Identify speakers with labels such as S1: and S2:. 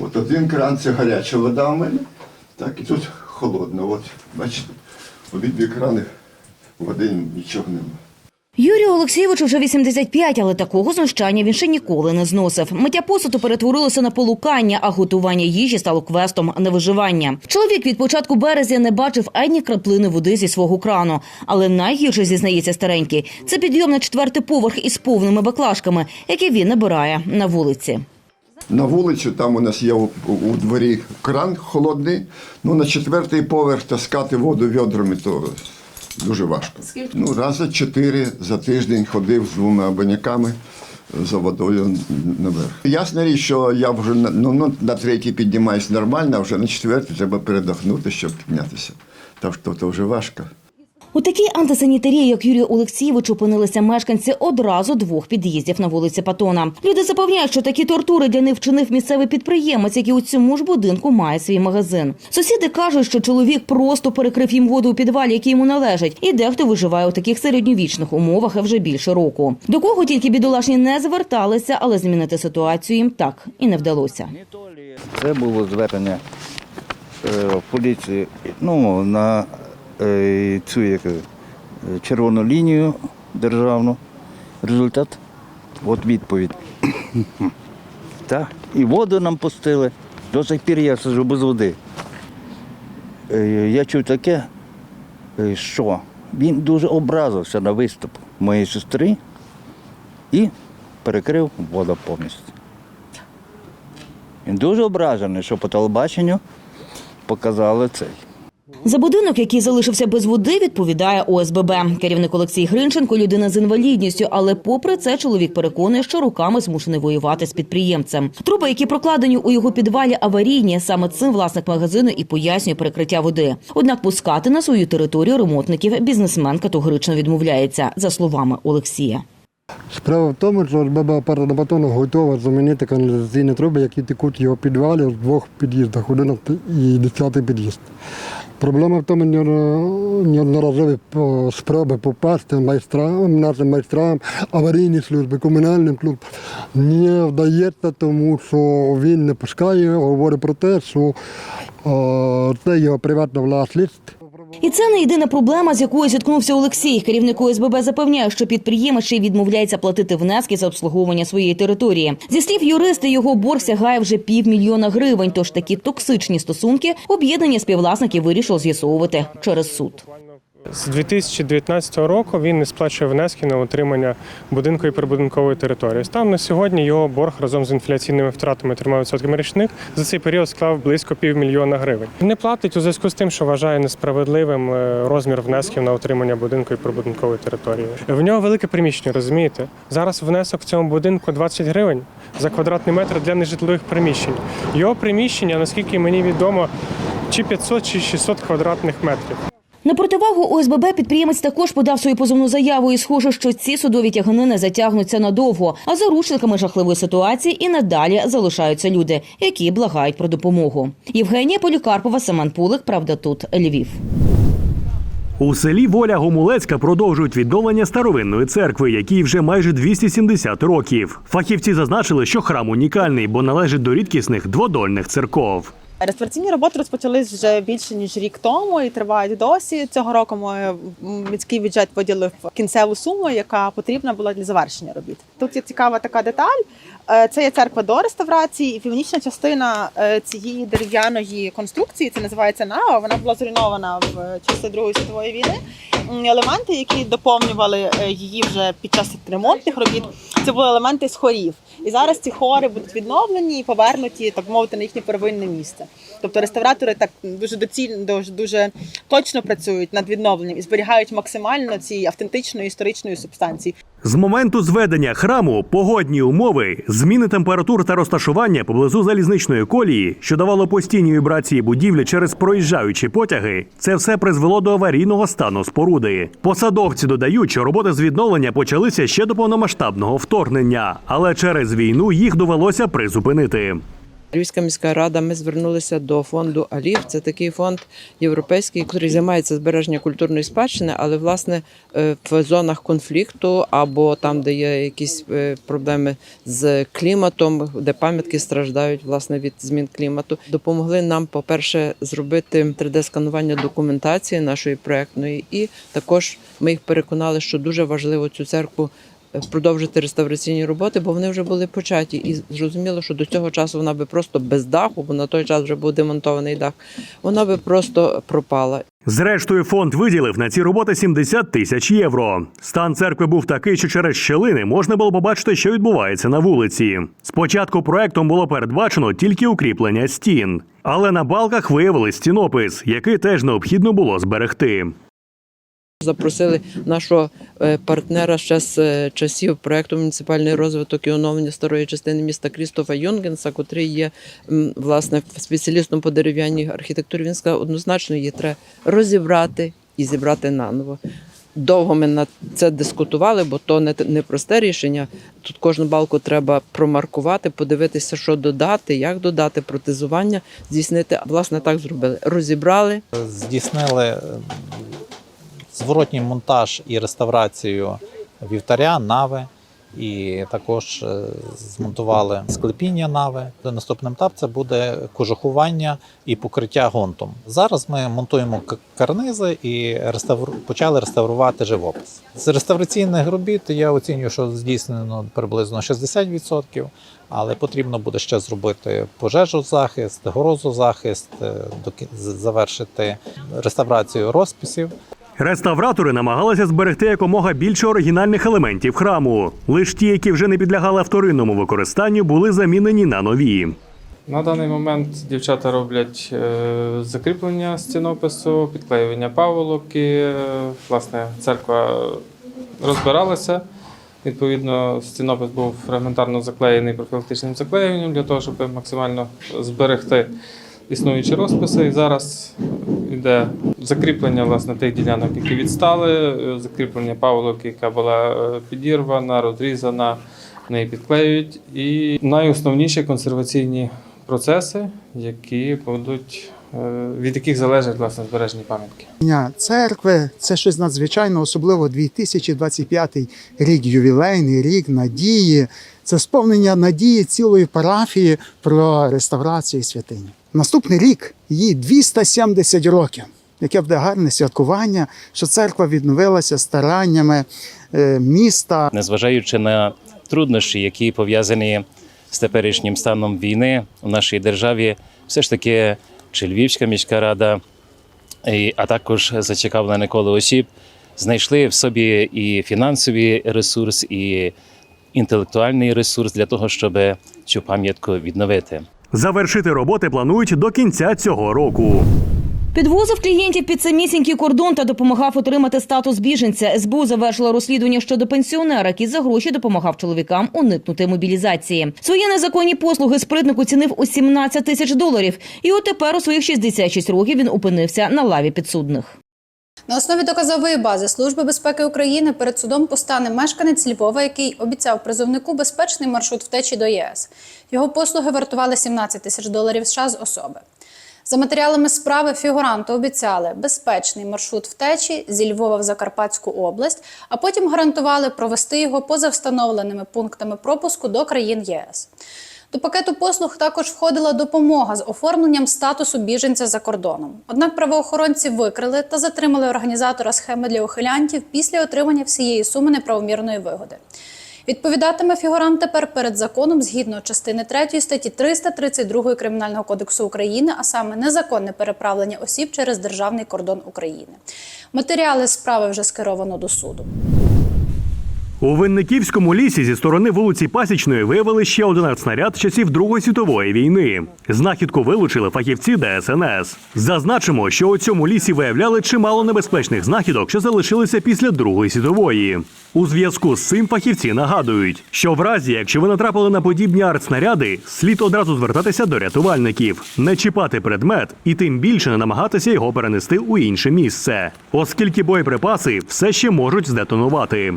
S1: От один кран це гаряча вода у мене, так, і тут холодна. От, бачите, обидві крани води нічого немає.
S2: Юрію Олексійовичу вже 85, але такого знущання він ще ніколи не зносив. Миття посуду перетворилося на полукання, а готування їжі стало квестом на виживання. Чоловік від початку березня не бачив ані краплини води зі свого крану. Але найгірше зізнається старенький це підйом на четвертий поверх із повними баклажками, які він набирає на вулиці.
S1: На вулицю там у нас є у, у дворі кран холодний. Ну на четвертий поверх таскати воду відрами, то дуже важко. Ну, рази чотири за тиждень ходив з двома баняками за водою наверх. Ясна річ, що я вже ну, ну, на третій піднімаюсь нормально, а вже на четвертий треба передохнути, щоб піднятися. Так що то вже важко.
S2: У такій антисанітарії, як Юрій Олексійович, опинилися мешканці одразу двох під'їздів на вулиці Патона. Люди запевняють, що такі тортури для них вчинив місцевий підприємець, який у цьому ж будинку має свій магазин. Сусіди кажуть, що чоловік просто перекрив їм воду у підвалі, який йому належить, і дехто виживає у таких середньовічних умовах вже більше року. До кого тільки бідолашні не зверталися, але змінити ситуацію їм так і не вдалося.
S3: Це було звернення е, поліції ну, на цю як, е, червону лінію державну. Результат от відповідь. Так. І воду нам пустили. До сих пір я сиджу без води. Е, Я чув таке, е, що він дуже образився на виступ моєї сестри і перекрив воду повністю. Він дуже ображений, що по телебаченню показали цей.
S2: За будинок, який залишився без води, відповідає ОСББ. Керівник Олексій Гринченко – людина з інвалідністю, але попри це чоловік переконує, що руками змушений воювати з підприємцем. Труби, які прокладені у його підвалі, аварійні. Саме цим власник магазину і пояснює перекриття води. Однак пускати на свою територію ремонтників бізнесмен категорично відмовляється, за словами Олексія.
S4: Справа в тому, що СББ оперативна готова замінити каналізаційні труби, які текуть його підвалі в двох під'їздах, 11 і 10 під'їзд. Проблема в тому, неодноразові спроби попасти майстрам, нашим майстрам, аварійні служби, комунальним клуб не вдається, тому що він не пускає, говорить про те, що е, це його приватна власність.
S2: І це не єдина проблема, з якою зіткнувся Олексій. Керівник ОСББ запевняє, що підприємець ще відмовляється платити внески за обслуговування своєї території. Зі слів юриста, його борг сягає вже півмільйона гривень. Тож такі токсичні стосунки об'єднання співвласників вирішило з'ясовувати через суд.
S5: З 2019 року він не сплачує внески на утримання будинку і прибудинкової території. Станом на сьогодні його борг разом з інфляційними втратами 3% річних за цей період склав близько півмільйона гривень. Не платить у зв'язку з тим, що вважає несправедливим е, розмір внесків на утримання будинку і прибудинкової території. В нього велике приміщення, розумієте? Зараз внесок в цьому будинку 20 гривень за квадратний метр для нежитлових приміщень. Його приміщення, наскільки мені відомо, чи 500, чи 600 квадратних метрів.
S2: На противагу ОСББ підприємець також подав свою позовну заяву, і схоже, що ці судові тяганини затягнуться надовго. А заручниками жахливої ситуації і надалі залишаються люди, які благають про допомогу. Євгенія Полікарпова, Семен Пулик, правда, тут Львів.
S6: У селі Воля Гомулецька продовжують відновлення старовинної церкви, якій вже майже 270 років. Фахівці зазначили, що храм унікальний, бо належить до рідкісних дводольних церков.
S7: Реставраційні роботи розпочались вже більше ніж рік тому і тривають досі. Цього року ми міський бюджет виділив кінцеву суму, яка потрібна була для завершення робіт. Тут є цікава така деталь. Е, Це є церква до реставрації, і північна частина е, цієї дерев'яної конструкції, це називається нава. Вона була зруйнована в часи Другої світової війни. Елементи, які доповнювали е, її вже під час ремонтних робіт, це були елементи з хорів. І зараз ці хори будуть відновлені і повернуті, так мовити, на їхнє первинне місце. Тобто реставратори так дуже доцільно, дуже, дуже точно працюють над відновленням і зберігають максимально ці автентичної історичної субстанції.
S6: З моменту зведення храму погодні умови, зміни температур та розташування поблизу залізничної колії, що давало постійні вібрації будівлі через проїжджаючі потяги, це все призвело до аварійного стану споруди. Посадовці додають, що роботи з відновлення почалися ще до повномасштабного вторгнення, але через війну їх довелося призупинити.
S8: Львівська міська рада. Ми звернулися до фонду Алів. Це такий фонд європейський, який займається збереженням культурної спадщини, але власне е, в зонах конфлікту або там, де є якісь е, проблеми з кліматом, де пам'ятки страждають власне від змін клімату. Допомогли нам, по-перше, зробити 3D-сканування документації нашої проектної, і також ми їх переконали, що дуже важливо цю церкву продовжити реставраційні роботи, бо вони вже були початі. І зрозуміло, що до цього часу вона би просто без даху, бо на той час вже був демонтований дах, вона би просто пропала.
S6: Зрештою, фонд виділив на ці роботи 70 тисяч євро. Стан церкви був такий, що через щелини можна було побачити, що відбувається на вулиці. Спочатку проектом було передбачено тільки укріплення стін, але на балках виявили стінопис, який теж необхідно було зберегти.
S8: Запросили нашого е, партнера ще з е, часів проекту муніципальний розвиток і оновлення старої частини міста Крістофа Юнгенса, котрий є власне спеціалістом по дерев'яній архітектурі. Він сказав, однозначно її треба розібрати і зібрати наново. Довго ми на це дискутували, бо то не, не просте рішення. Тут кожну балку треба промаркувати, подивитися, що додати, як додати протезування, здійснити. Власне, так зробили. Розібрали,
S9: здійснили зворотній монтаж і реставрацію вівтаря, нави, і також е, змонтували склепіння нави. Наступним етап це буде кожухування і покриття гонтом. Зараз ми монтуємо карнизи і реставру... почали реставрувати живопис. З реставраційних робіт я оцінюю, що здійснено приблизно 60%, але потрібно буде ще зробити пожежозахист, грозозахист, е, доки- завершити реставрацію розписів.
S6: Реставратори намагалися зберегти якомога більше оригінальних елементів храму. Лиш ті, які вже не підлягали вторинному використанню, були замінені на нові.
S5: На даний момент дівчата роблять е, закріплення стінопису, підклеювання паволоки. Е, Власне, церква розбиралася. Відповідно, стінопис був фрагментарно заклеєний профілактичним заклеюванням для того, щоб максимально зберегти існуючі розписи. І зараз йде закріплення власне тих ділянок, які відстали, закріплення паволоки, яка була е, підірвана, розрізана, неї підклеюють. І найосновніші консерваційні процеси, які будуть від яких залежить власне збереження пам'ятки.
S10: Дня церкви це щось надзвичайне, особливо 2025 рік, ювілейний рік надії. Це сповнення надії цілої парафії про реставрацію святині. Наступний рік їй 270 років. Яке буде гарне святкування, що церква відновилася стараннями е, міста,
S11: незважаючи на труднощі, які пов'язані з теперішнім станом війни у нашій державі, все ж таки чи Львівська міська рада, а також зацікавлені коло осіб, знайшли в собі і фінансовий ресурс, і інтелектуальний ресурс для того, щоб цю пам'ятку відновити.
S6: Завершити роботи планують до кінця цього року.
S2: Підвозив клієнтів під самісінький кордон та допомагав отримати статус біженця. СБУ завершила розслідування щодо пенсіонера, який за гроші допомагав чоловікам уникнути мобілізації. Свої незаконні послуги спритник оцінив у 17 тисяч доларів. І от тепер у своїх 66 років він опинився на лаві підсудних.
S12: На основі доказової бази Служби безпеки України перед судом постане мешканець Львова, який обіцяв призовнику безпечний маршрут втечі до ЄС. Його послуги вартували 17 тисяч доларів США з особи. За матеріалами справи фігуранту обіцяли безпечний маршрут втечі зі Львова в Закарпатську область, а потім гарантували провести його поза встановленими пунктами пропуску до країн єС. До пакету послуг також входила допомога з оформленням статусу біженця за кордоном. Однак правоохоронці викрили та затримали організатора схеми для ухилянтів після отримання всієї суми неправомірної вигоди. Відповідатиме фігурант тепер перед законом згідно частини 3 статті 332 Кримінального кодексу України, а саме незаконне переправлення осіб через державний кордон України. Матеріали справи вже скеровано до суду.
S6: У Винниківському лісі зі сторони вулиці Пасічної виявили ще один артснаряд часів Другої світової війни. Знахідку вилучили фахівці ДСНС. Зазначимо, що у цьому лісі виявляли чимало небезпечних знахідок, що залишилися після Другої світової. У зв'язку з цим фахівці нагадують, що в разі, якщо ви натрапили на подібні артснаряди, слід одразу звертатися до рятувальників, не чіпати предмет і тим більше не намагатися його перенести у інше місце, оскільки боєприпаси все ще можуть здетонувати.